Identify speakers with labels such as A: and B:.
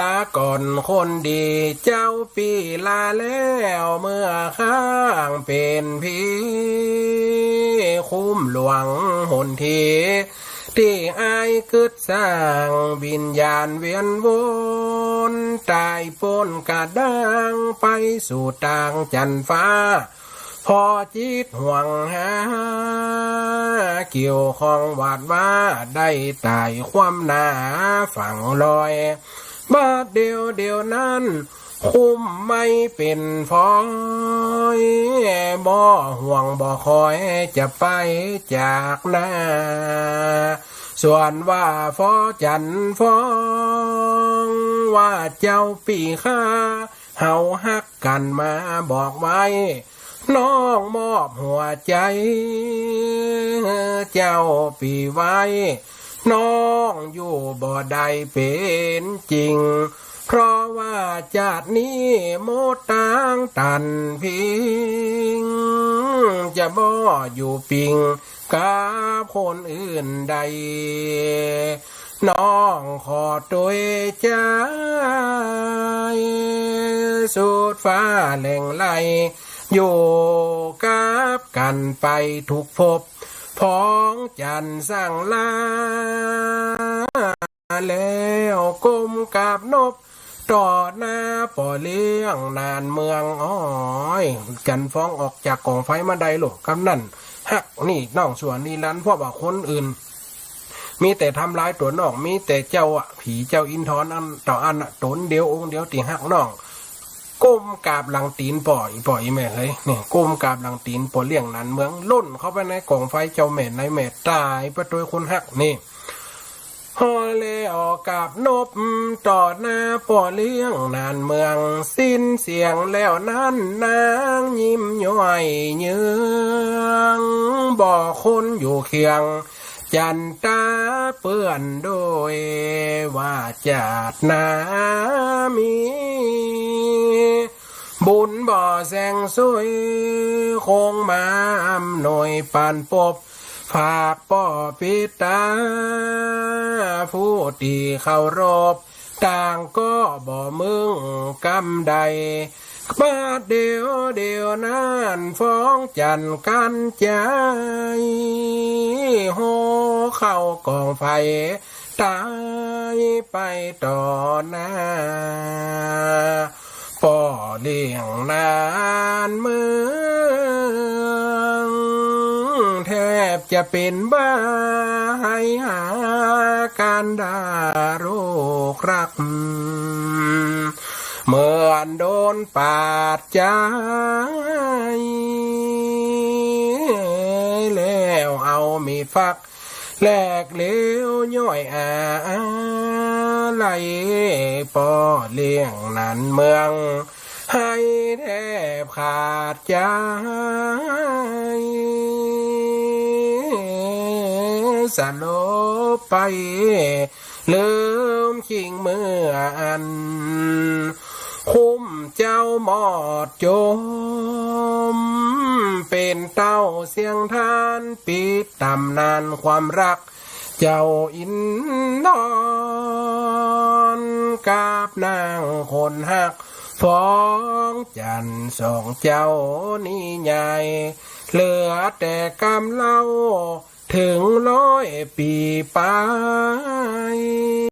A: ลาก่อนคนดีเจ้าปีลาแล้วเมื่อข้างเป็นพี่คุ้มหลวงหนทีที่อายกึดสร้างวิญญาณเวียนวนตายปนกระดังไปสู่ต่างจันฟ้า พอจิตห่วงหา เกี่ยวของวาดว่าได้ตายความหนาฝั่งลอย บาดเดียวเดียวนั้น คุ้มไม่เป็นฟอยบ่ห่วงบ่คอยจะไปจากหน้า ส่วนว่าฟอจันฟองว่าเจ้าปีข้าเฮาฮักกันมาบอกไว้น้องมอบหัวใจ เจ้าปีไว้ น้องอยู่บ่ได้เป็นจริง เพราะว่าจากนี้โมต่างตันพิง จะบ่อยู่ปิงกับคนอื่นใด น้องขอตัวใจสุดฟ้าแหล่งไหลอยู่กับกันไปทุกภพ พ้องจันสร้างลา แล้วก้มกับนบต่อหน้าป่อเลี้ยงนานเมืองอ้อยกันฟ้องออกจากกองไฟมาได้หรอกกำนั่นฮักนี่น้องส่วนนี่นั้นเพราะว่าคนอื่น มีแต่ทำร้ายตัวน้องมีแต่เจ้าอะผีเจ้าอินทร์อันต่ออันตนเดียวองค์เดียวตีหักน้อง ก้มกราบหลังตีนปล่อยปล่อยแม่เฮ้ยเนี่ยก้มกราบหลังตีนปล่อยเลี้ยงนั้นเมืองล่นเข้าไปในกองไฟเจ้าแม่ในแม่ตายไปโดยคนหักนี่ฮอแล้วกับนบต่อหน้าป่อเลี้ยงนานเมือง สิ้นเสียงแล้วนั้นนางยิ้มย่อยเยืองบ่อคนอยู่เคียง จันตา เปื้อนโดยว่าจัดนามี บุญบ่อแสงสวยคงมาอำหน่วยปานปบฝากป่อปิตา ผู้ตีเขารบต่างก็บ่มึงกำใด บาดเดียวเดียวนั้นฟ้องจันกันใจโหเข้ากองไฟตายไปต่อหน้าป่อเลี้ยงนานเมืองแทบจะเป็นบ้าให้หาการดาโรครักม อนโดนปาดใจแล้วเอามีฟักแหลกเหลวย่อยอาไหลปอเลี้ยงนันเมือง ให้แทบขาดใจสลบไปลืมขิงเมื่ออัน คุ้มเจ้าหมอดจม เป็นเต้าเสียงทานปิดตำนานความรัก เจ้าอินนอนกับนางคนหักฟ้องจันสองเจ้านี่ใหญ่ เหลือแต่กำเล่า ถึงร้อยปีไป